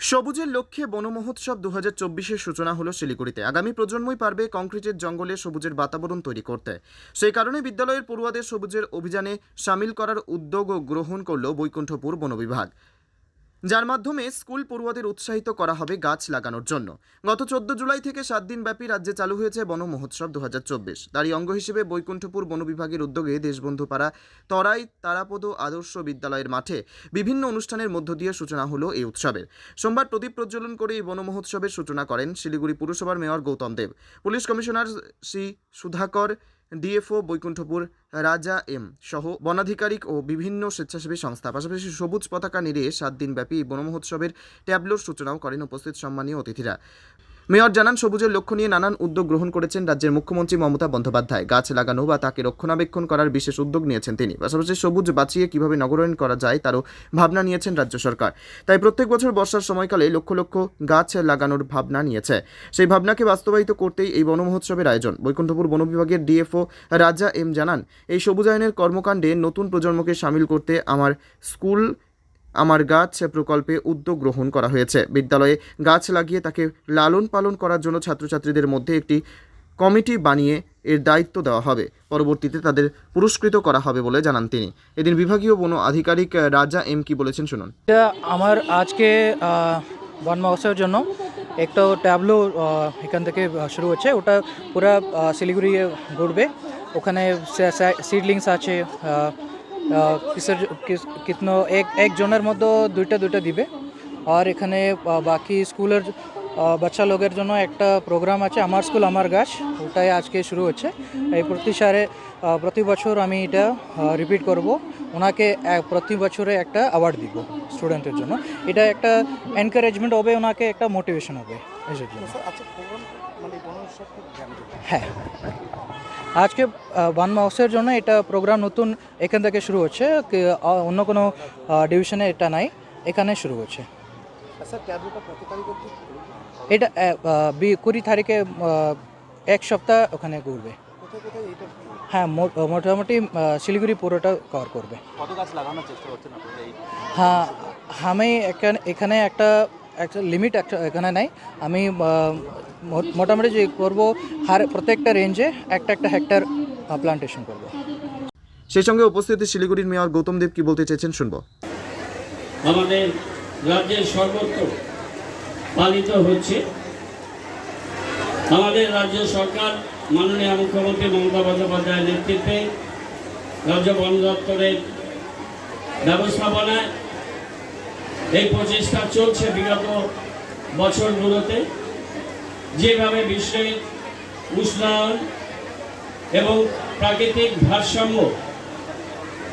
সবুজের লক্ষ্যে বনমহোৎসব দু হাজার চব্বিশের সূচনা হলো শিলিগুড়িতে। আগামী প্রজন্মই পারবে কংক্রিটের জঙ্গলে সবুজের বাতাবরণ তৈরি করতে। সেই কারণে বিদ্যালয়ের পড়ুয়াদের সবুজের অভিযানে সামিল করার উদ্যোগও গ্রহণ করল বৈকুণ্ঠপুর বন বিভাগ যার মাধ্যমে স্কুল পড়ুয়াদের উৎসাহিত করা হবে গাছ লাগানোর জন্য। গত চোদ্দ জুলাই থেকে সাত দিন ব্যাপী রাজ্যে চালু হয়েছে বন মহোৎসব দু হাজার চব্বিশ তারই অঙ্গ হিসেবে বৈকুণ্ঠপুর বন বিভাগের উদ্যোগে দেশবন্ধু পাড়া তরাই, তারাপদ, আদর্শ বিদ্যালয়ের মাঠে বিভিন্ন অনুষ্ঠানের মধ্য দিয়ে সূচনা হলো এই উৎসবের। সোমবার প্রদীপ প্রজ্বলন করে এই বন মহোৎসবের সূচনা করেন শিলিগুড়ি পুরসভার mayor Gautam Deb. Police commissioner Shri Sudhakar DFO Baikunthapur, Raja M সহ বনাধিকারিক ও বিভিন্ন স্বেচ্ছাসেবী সংস্থা। পাশাপাশি সবুজ পতাকা নেড়ে সাত দিনব্যাপী এই বনমহোৎসবের ট্যাবলোর সূচনাও করেন উপস্থিত সম্মানীয় অতিথিরা। মেয়র জানান, সবুজের লক্ষ্য নিয়ে নানান উদ্যোগ গ্রহণ করেছেন রাজ্যের মুখ্যমন্ত্রী মমতা বন্দ্যোপাধ্যায়। গাছ লাগানো বা তাকে রক্ষণাবেক্ষণ করার বিশেষ উদ্যোগ নিয়েছেন তিনি। পাশাপাশি সবুজ বাঁচিয়ে কীভাবে নগরায়ণ করা যায় তারও ভাবনা নিয়েছেন রাজ্য সরকার। তাই প্রত্যেক বছর বর্ষার সময়কালে লক্ষ লক্ষ গাছ লাগানোর ভাবনা নিয়েছে। সেই ভাবনাকে বাস্তবায়িত করতেই এই বন মহোৎসবের আয়োজন। বৈকুণ্ঠপুর বন বিভাগের ডিএফও রাজা এম জানান, এই সবুজায়নের কর্মকাণ্ডে নতুন প্রজন্মকে সামিল করতে আমার স্কুল আমার গাছ প্রকল্পে উদ্যোগ গ্রহণ করা হয়েছে। বিদ্যালয়ে গাছ লাগিয়ে তাকে লালন পালন করার জন্য ছাত্রছাত্রীদের মধ্যে একটি কমিটি বানিয়ে এর দায়িত্ব দেওয়া হবে। পরবর্তীতে তাদের পুরস্কৃত করা হবে বলে জানান তিনি। এদিন বিভাগীয় বন আধিকারিক রাজা এম কি বলেছেন, শুনুন। আমার আজকে বন মহোৎসবের জন্য একটা ট্যাবলো এখান থেকে শুরু হচ্ছে। ওটা পুরো শিলিগুড়ি ঘুরবে। ওখানে সিডলিংস আছে কিসের কিস- কিতনো এক একজনের মধ্যে দুইটা দুইটা দিবে। আর এখানে বাকি স্কুলের বাচ্চা লোকের জন্য একটা প্রোগ্রাম আছে, আমার স্কুল আমার গাছ, ওটাই আজকে শুরু হচ্ছে। এই প্রতি সারে প্রতি বছর আমি এটা রিপিট করব। ওনাকে প্রতি বছরে একটা অ্যাওয়ার্ড দিব স্টুডেন্টের জন্য। এটা একটা এনকারেজমেন্ট হবে, ওনাকে একটা মোটিভেশন হবে এসব জন্য। হ্যাঁ। আজকে বন মহোৎসবের জন্য এটা প্রোগ্রাম নতুন এখান থেকে শুরু হচ্ছে অন্য কোনো ডিভিশনে এটা নাই এখানে শুরু হচ্ছে। এটা আহ, বি- কুড়ি তারিখে এক সপ্তাহ ওখানে ঘুরবে। হ্যাঁ মোটামুটি শিলিগুড়ি পুরোটা কভার করবে। হ্যাঁ আমি এখানে একটা একটা লিমিট একটা এখানে নাই। আমি মোটামুটি যে করব হার প্রত্যেকটা রেঞ্জে একটা একটা হেক্টর প্লান্টেশন করব। সেই সঙ্গে উপস্থিত শিলিগুড়ির মেয়র গৌতম দেব কি বলতে চেয়েছেন শুনব। আমাদের রাজ্যের সর্বত্র পালিত হচ্ছে। আমাদের রাজ্য সরকার মাননীয় মুখ্যমন্ত্রী মমতা বন্দ্যোপাধ্যায়ের নেতৃত্বে রাজ্য বন দপ্তরের ব্যবস্থাপনায় এই প্রচেষ্টা চলছে বিগত বছরগুলোতে। যেভাবে বিশ্বের উষ্ণায়ন এবং প্রাকৃতিক ভারসাম্য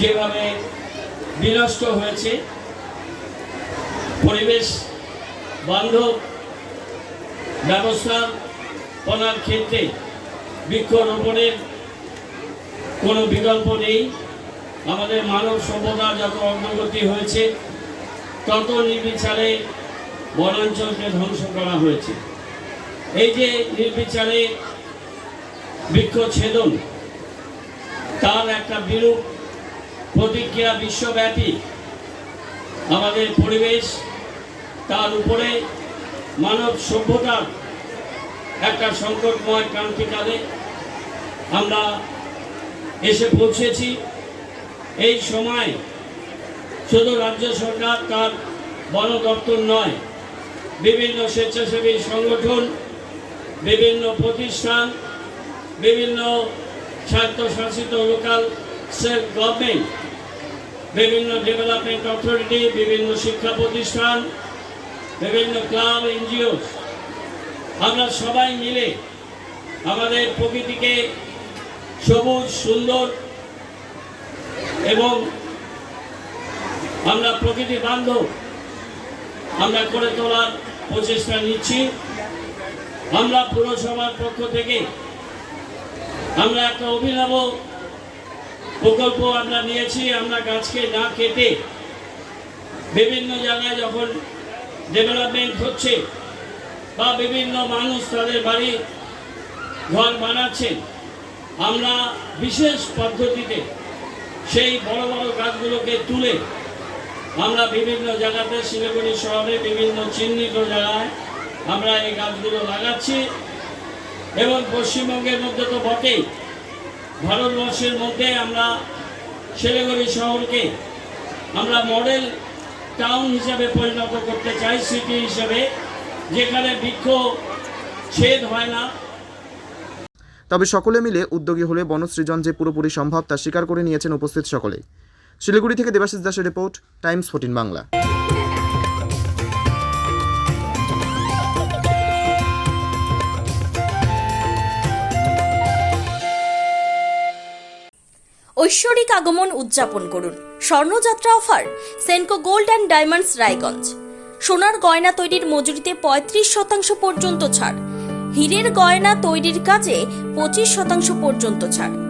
যেভাবে বিনষ্ট হয়েছে, পরিবেশ বান্ধব ব্যবস্থাপনার ক্ষেত্রে বৃক্ষরোপণের কোনো বিকল্প নেই। আমাদের মানব সভ্যতা যত অগ্রগতি হয়েছে তত নির্বিচারে বনাঞ্চলকে ধ্বংস করা হয়েছে। এই যে নির্বিচারে বৃক্ষছেদন তার একটা বিরূপ প্রতিক্রিয়া বিশ্বব্যাপী। আমাদের পরিবেশ, তার উপরে মানব সভ্যতার একটা সংকটময় ক্রান্তিকালে আমরা এসে পৌঁছেছি। এই সময় শুধু রাজ্য সরকার তার বন দপ্তর নয়, বিভিন্ন স্বেচ্ছাসেবী সংগঠন, বিভিন্ন প্রতিষ্ঠান, বিভিন্ন স্বায়ত্তশাসিত লোকাল সেলফ গভর্নমেন্ট, বিভিন্ন ডেভেলপমেন্ট অথরিটি, বিভিন্ন শিক্ষা প্রতিষ্ঠান, বিভিন্ন ক্লাব এনজিও আমরা সবাই মিলে আমাদের প্রকৃতিকে সবুজ, সুন্দর এবং আমরা প্রকৃতি বান্ধব। আমরা করে তোলার প্রচেষ্টা নিচ্ছি। আমরা পুরসভার পক্ষ থেকে আমরা একটা অভিনব প্রকল্প আমরা নিয়েছি। আমরা গাছকে না কেটে বিভিন্ন জায়গায় যখন ডেভেলপমেন্ট হচ্ছে বা বিভিন্ন মানুষ তাদের বাড়ি ঘর বানাচ্ছেন, আমরা বিশেষ পদ্ধতিতে সেই বড় বড় গাছগুলোকে তুলে আমরা বিভিন্ন জায়গাতে শিলিগুড়ি শহরে বিভিন্ন চিহ্নিত জায়গায় আমরা এই গাছগুলো লাগাচ্ছি এবং পশ্চিমবঙ্গের মধ্যে তো বটেই। ভারতবর্ষের মধ্যে আমরা শিলিগুড়ি শহরকে আমরা মডেল টাউন হিসাবে পরিণত করতে চাই, সিটি হিসাবে, যেখানে বৃক্ষ ছেদ হয় না। তবে সকলে মিলে উদ্যোগী হলে বনসৃজন যে পুরোপুরি সম্ভব তা স্বীকার করে নিয়েছেন উপস্থিত সকলেই। শিলিগুড়ি থেকে দেবাশিস দাসের রিপোর্ট, টাইমস ফোর্টিন বাংলা। ঐশ্বরিক আগমন উদযাপন করুন। স্বর্ণযাত্রা offer, Senco gold and diamonds, Raiganj. সোনার গয়না তৈরির মজুরিতে পঁয়ত্রিশ শতাংশ পর্যন্ত ছাড়। হীরের গয়না তৈরির কাজে পঁচিশ শতাংশ পর্যন্ত ছাড়।